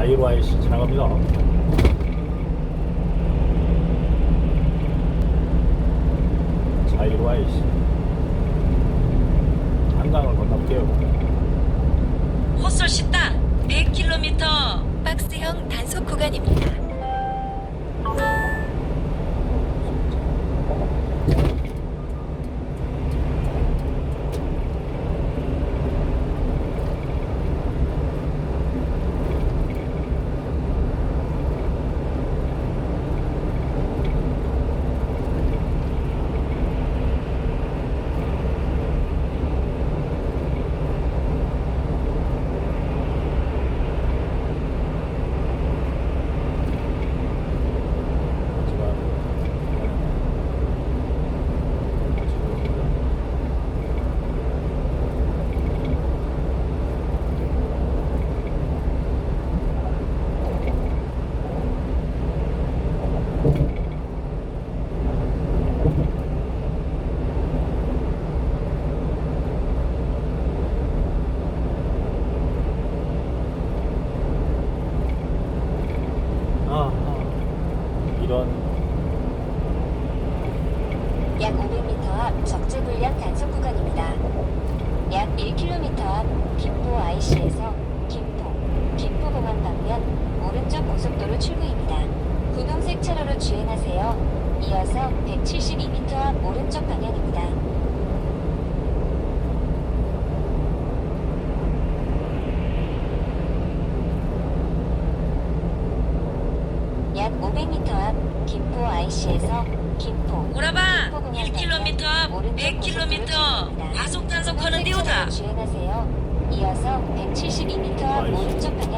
IC 지나갑니다. IC 한강을 건너볼게요. 헛솔 식당 100km 박스형 단속 구간입니다. 아, 아, 이런 약 500m 앞 적재 불량 단속 구간입니다. 약 1km 앞 김포 IC에서 김포, 김포공항 방면 오른쪽 고속도로 출구입니다. 분홍색 차로로 주행하세요. 이어서 172m 앞 오른쪽 방향입니다. 약 500m 앞 김포 IC에서 김포, 오라바 김포공항 1km 앞 방면 오른쪽 100km 고속도로 과속 단속하는 데오다 주행하세요. 이어서 172m 앞. 오른쪽 방향입니다.